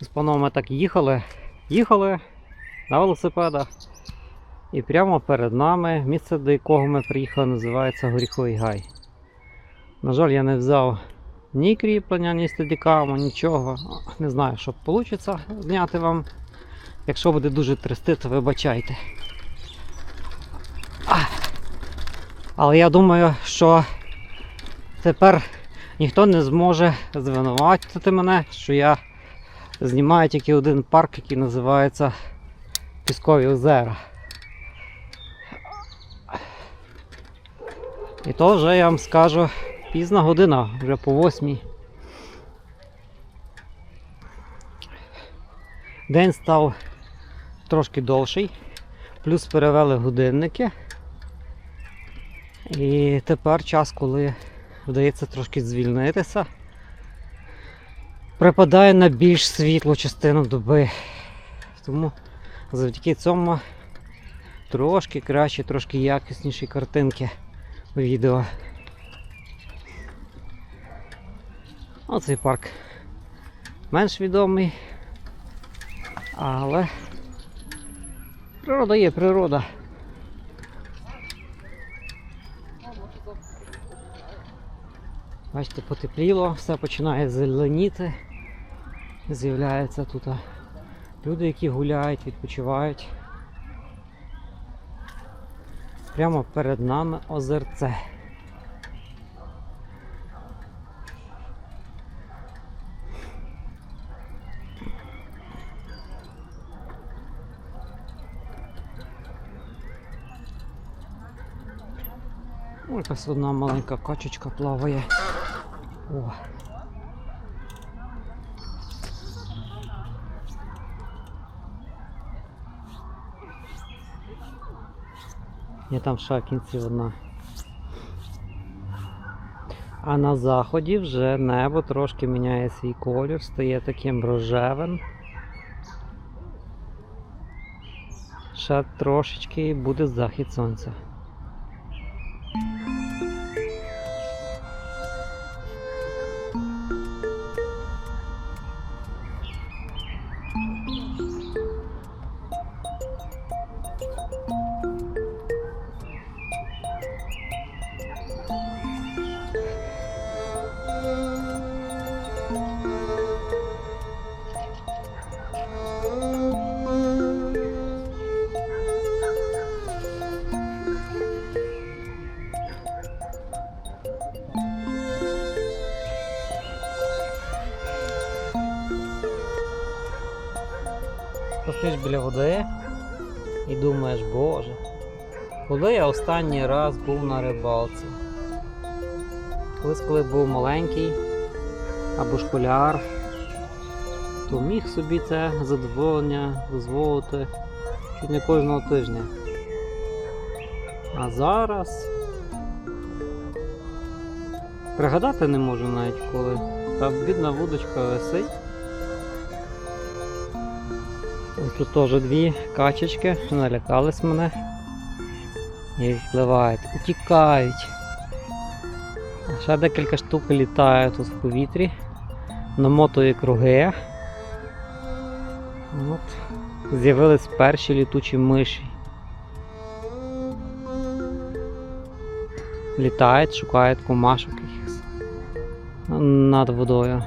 З паном ми так їхали, їхали на велосипедах. І прямо перед нами місце, до якого ми приїхали, називається Горіховий Гай. На жаль, я не взяв ні кріплення, ні стадікаму, нічого. Не знаю, що вийде зняти вам. Якщо буде дуже трясти, то вибачайте. Але я думаю, що тепер ніхто не зможе звинуватити мене, що я знімаю тільки один парк, який називається Піскові озера. І то вже я вам скажу пізна година, вже по восьмій. День став трошки довший, плюс перевели годинники. І тепер час, коли вдається трошки звільнитися, припадає на більш світлу частину доби. Тому завдяки цьому трошки краще, трошки якісніші картинки у відео. Оцей парк менш відомий, але природа є природа. Бачите, потепліло, все починає зеленіти. З'являються тут люди, які гуляють, відпочивають. Прямо перед нами озерце. Ось одна маленька качечка плаває. О. Є там в кінці одна. А на заході вже небо трошки міняє свій колір, стає таким рожевим. Ще трошечки буде захід сонця. Стоїш біля води і думаєш, боже, коли я останній раз був на рибалці? Колись, коли був маленький або школяр, то міг собі це задоволення дозволити чуть не кожного тижня. А зараз пригадати не можу навіть коли. Та бідна вудочка висить. Тут теж дві качечки, налякались мене. І впливають, утікають. Ще декілька штук літає тут в повітрі, намотує круги. От. З'явились перші літучі миші. Літають, шукають комашок якихось над водою.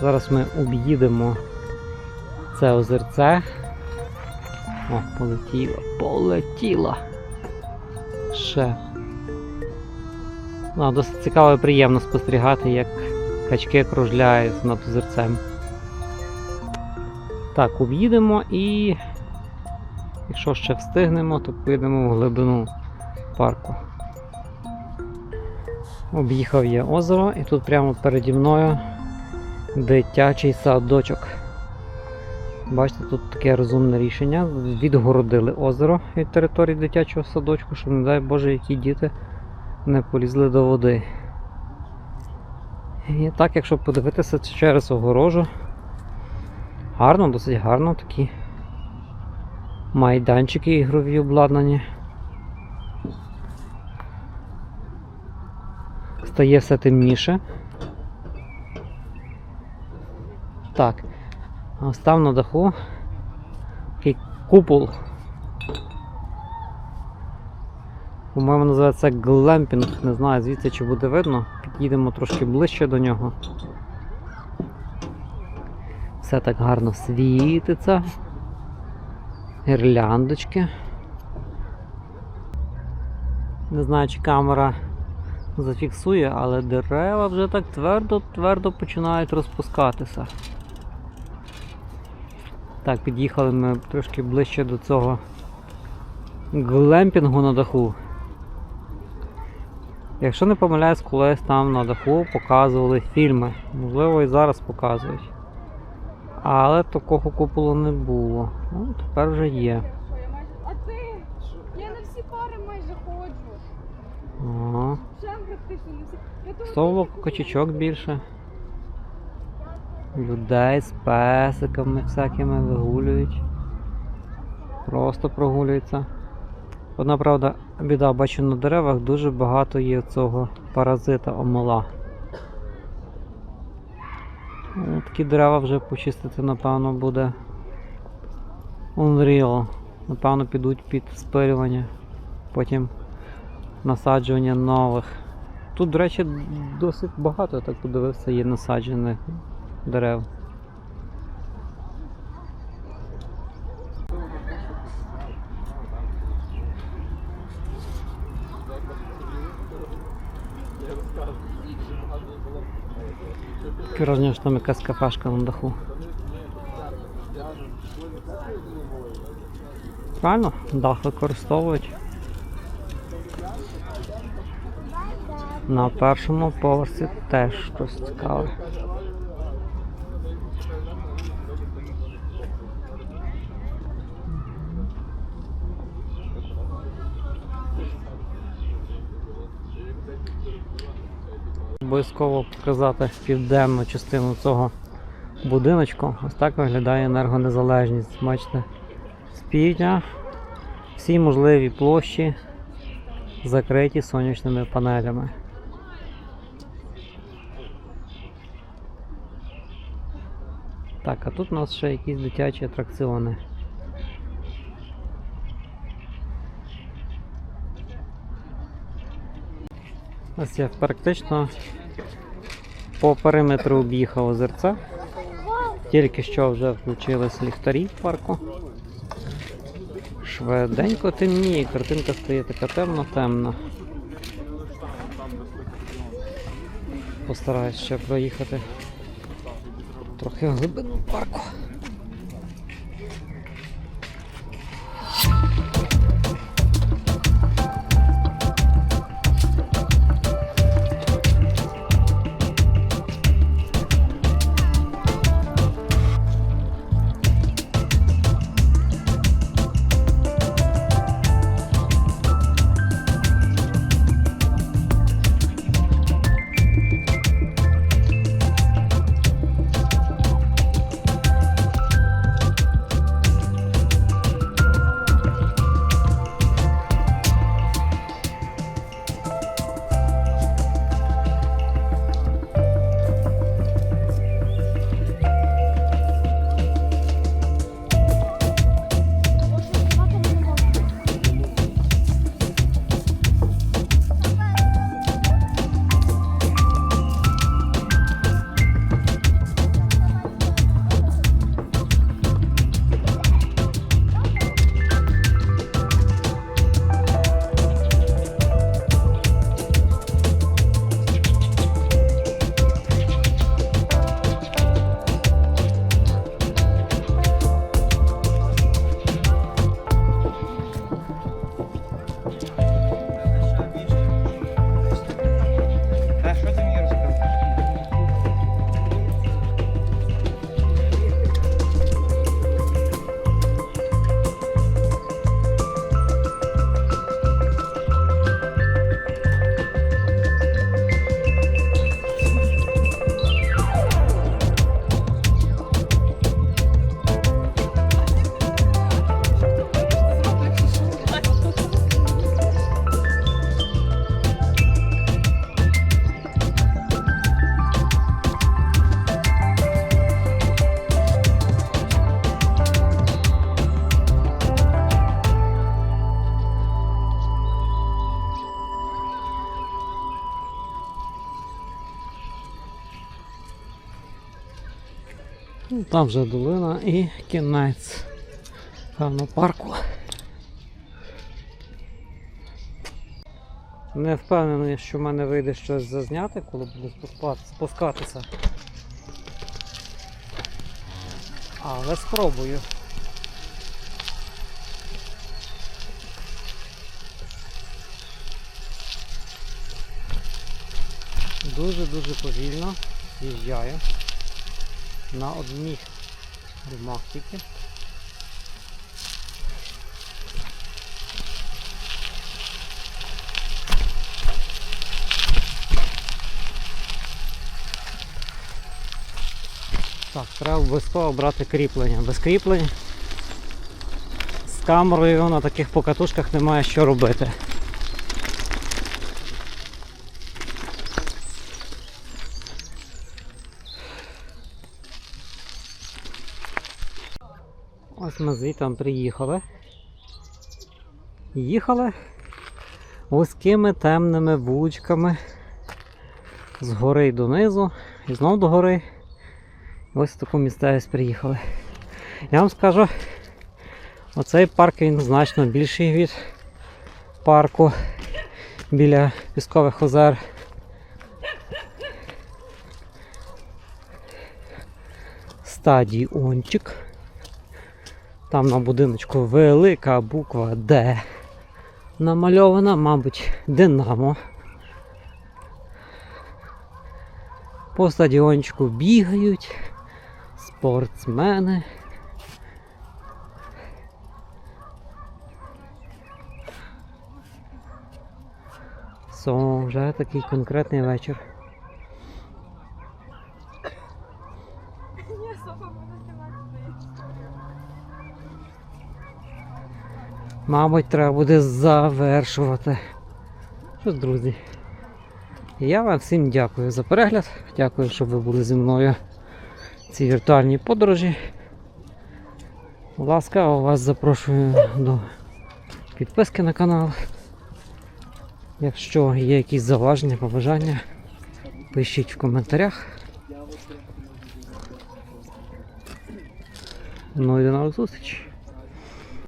Зараз ми об'їдемо це озерце. О, полетіло, полетіло. Ще. Ну, досить цікаво і приємно спостерігати, як качки кружляють над озерцем. Так, об'їдемо і якщо ще встигнемо, то поїдемо в глибину парку. Об'їхав я озеро і тут прямо переді мною дитячий садочок. Бачите, тут таке розумне рішення. Відгородили озеро від території дитячого садочку, щоб, не дай Боже, які діти не полізли до води. І так, якщо подивитися через огорожу, гарно, досить гарно такі майданчики ігрові обладнані. Стає все темніше. Так. Ось на даху такий купол. По-моєму, називається глемпінг. Не знаю звідси чи буде видно. Під'їдемо трошки ближче до нього. Все так гарно світиться. Гірляндочки. Не знаю, чи камера зафіксує, але дерева вже так твердо-твердо починають розпускатися. Так, під'їхали ми трошки ближче до цього глемпінгу на даху. Якщо не помиляюсь, колись там на даху показували фільми. Можливо, і зараз показують. Але такого куполу не було. Ну, тепер вже є. А ти? Я на всі пари майже ходжу. Ага. Ти качечок більше. Людей з песиками всякими вигулюють. Просто прогулюються. Одна правда, біда, бачу на деревах дуже багато є цього паразита омола. Ну, Такі дерева вже почистити, напевно, буде Unreal. Напевно, підуть під спилювання. Потім насаджування нових. Тут, до речі, досить багато, так подивився, є насаджених дерев. Враження, що там якась кафешка на даху. Правильно, дах використовують. На першому поверсі теж щось цікаве. Обов'язково показати південну частину цього будиночку. Ось так виглядає енергонезалежність. Бачите, з півдня всі можливі площі закриті сонячними панелями. Так, а тут у нас ще якісь дитячі атракціони. Ось я практично по периметру об'їхав озерце. Тільки що вже включились ліхтарі в парку. Швиденько темніє, картинка стає така темно-темна. Постараюсь ще проїхати трохи в глибину парку. Там вже долина і кінець певно парку. Не впевнений, що в мене вийде щось зазняти, коли буду спускатися. Але спробую. Дуже-дуже повільно з'їжджаю на одних румах тільки. Так, треба обов'язково брати кріплення. Без кріплень з камерою на таких покатушках немає що робити. Ось ми звідти приїхали. Їхали вузькими темними вуличками з гори донизу і знов до гори. Ось в таку місцевість приїхали. Я вам скажу, оцей парк він значно більший від парку біля піскових озер. Стадіончик. Там на будиночку велика буква Д. Намальована, мабуть, Динамо. По стадіончику бігають спортсмени. Со, вже такий конкретний вечір. Ні, Софа буде знімати. Мабуть, треба буде завершувати. Що ж, друзі? Я вам всім дякую за перегляд. Дякую, що ви були зі мною в цій віртуальній подорожі. Ласкаво вас запрошую до підписки на канал. Якщо є якісь зауваження, побажання, пишіть в коментарях. Ну і до нових зустрічей.